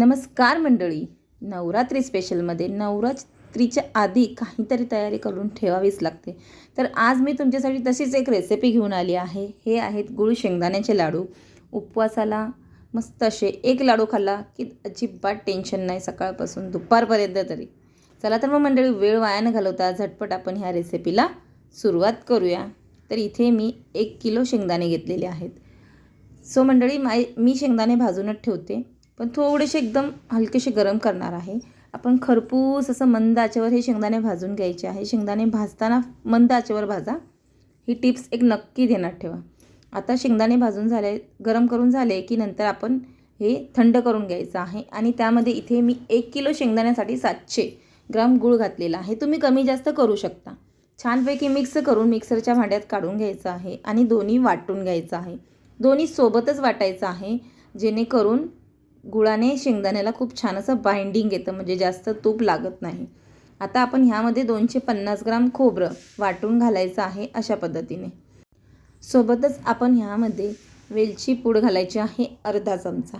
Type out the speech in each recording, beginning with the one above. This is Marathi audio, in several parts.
नमस्कार मंडळी. नवरात्री स्पेशलमध्ये नवरात्रीच्या आधी काहीतरी तयारी करून ठेवावीच लागते. तर आज मी तुमच्यासाठी तशीच एक रेसिपी घेऊन आली आहे. हे आहेत गुळ शेंगदाण्याचे लाडू. उपवासाला मस्त असे एक लाडू खाल्ला की अजिबात टेन्शन नाही सकाळपासून दुपारपर्यंत तरी. चला तर मग मंडळी वेळ वाया न घालवता झटपट आपण ह्या रेसिपीला सुरुवात करूया. तर इथे मी एक किलो शेंगदाणे घेतलेले आहेत. सो मंडळी माय मी शेंगदाणे भाजूनच ठेवते. पण थोडेसे एकदम हलकेसे गरम करणार आहे. आपण खरपूस असं मंद आचेवर हे शेंगदाणे भाजून घ्यायचे आहे. शेंगदाणे भाजताना मंद आचेवर भाजा. ही टिप्स एक नक्की देण्यात ठेवा. आता शेंगदाणे भाजून झाले गरम करून झाले की नंतर आपण हे थंड करून घ्यायचं आहे. आणि त्यामध्ये इथे मी एक किलो शेंगदाण्यासाठी सातशे ग्राम गूळ घातलेला आहे. तुम्ही कमी जास्त करू शकता. छानपैकी मिक्स करून मिक्सरच्या भांड्यात काढून घ्यायचं आहे आणि दोन्ही वाटून घ्यायचं आहे. दोन्ही सोबतच वाटायचं आहे. जेणेकरून गुळाने शेंगदाण्याला खूप छान असं बाइंडिंग येतं म्हणजे जास्त तूप लागत नाही. आता आपण ह्यामध्ये दोनशे पन्नास ग्राम खोबरं वाटून घालायचं आहे अशा पद्धतीने. सोबतच आपण ह्यामध्ये वेलची पूड घालायची आहे अर्धा चमचा.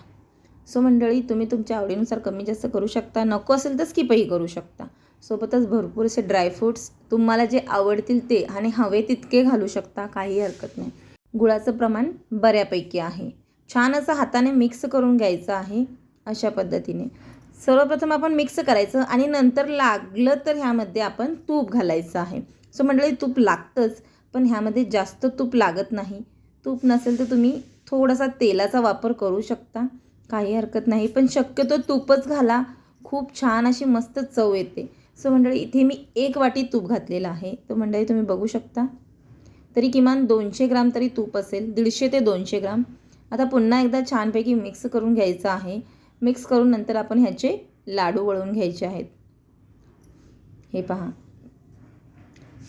सो मंडळी तुम्ही तुमच्या आवडीनुसार कमी जास्त करू शकता नको असेल तर स्किपही करू शकता. सोबतच भरपूर असे ड्रायफ्रूट्स तुम्हाला जे आवडतील ते आणि हवे तितके घालू शकता काही हरकत नाही. गुळाचं प्रमाण बऱ्यापैकी आहे. छान असं हाताने मिक्स करून घ्यायचं आहे अशा पद्धतीने. सर्वप्रथम आपण मिक्स करायचं आणि नंतर लागलं तर ह्यामध्ये आपण तूप घालायचं आहे. सो मंडळी तूप लागतंच पण ह्यामध्ये जास्त तूप लागत नाही. तूप नसेल तर तुम्ही थोडासा तेलाचा वापर करू शकता. काही हरकत नाही पण शक्यतो तूपच घाला. खूप छान अशी मस्त चव येते. सो मंडळी इथे मी एक वाटी तूप घातलेलं आहे. तर मंडळी तुम्ही बघू शकता. तरी किमान दोनशे ग्राम तरी तूप असेल दीडशे ते दोनशे ग्राम. आता पुन्हा एकदा छानपैकी मिक्स करून घ्यायचं आहे. मिक्स करून नंतर आपण ह्याचे लाडू वळून घ्यायचे आहेत. हे पहा.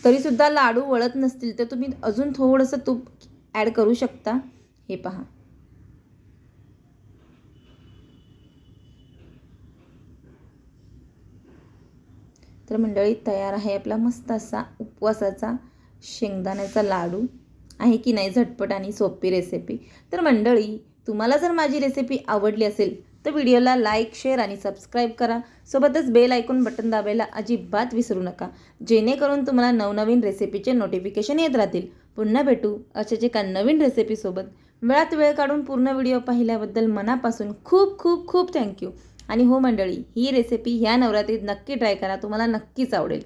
तरीसुद्धा लाडू वळत नसतील तर तुम्ही अजून थोडंसं तूप ॲड करू शकता. हे पहा. तर मंडळी तयार आहे आपला मस्त असा उपवासाचा शेंगदाण्याचा लाडू. आहे की नाही झटपट आणि सोपी रेसिपी तर मंडळी तुम्हाला जर माझी रेसिपी आवडली असेल तर व्हिडिओला लाईक शेअर आणि सबस्क्राईब करा. सोबतच बेल ऐकून बटन दाबायला अजिबात विसरू नका. जेणेकरून तुम्हाला नवनवीन रेसिपीचे नोटिफिकेशन येत राहतील. पुन्हा भेटू अशाच एका नवीन रेसिपीसोबत वेळात वेळ काढून पूर्ण व्हिडिओ पाहिल्याबद्दल मनापासून खूप खूप खूप थँक्यू आणि हो मंडळी ही रेसिपी ह्या नवरात्रीत नक्की ट्राय करा. तुम्हाला नक्कीच आवडेल.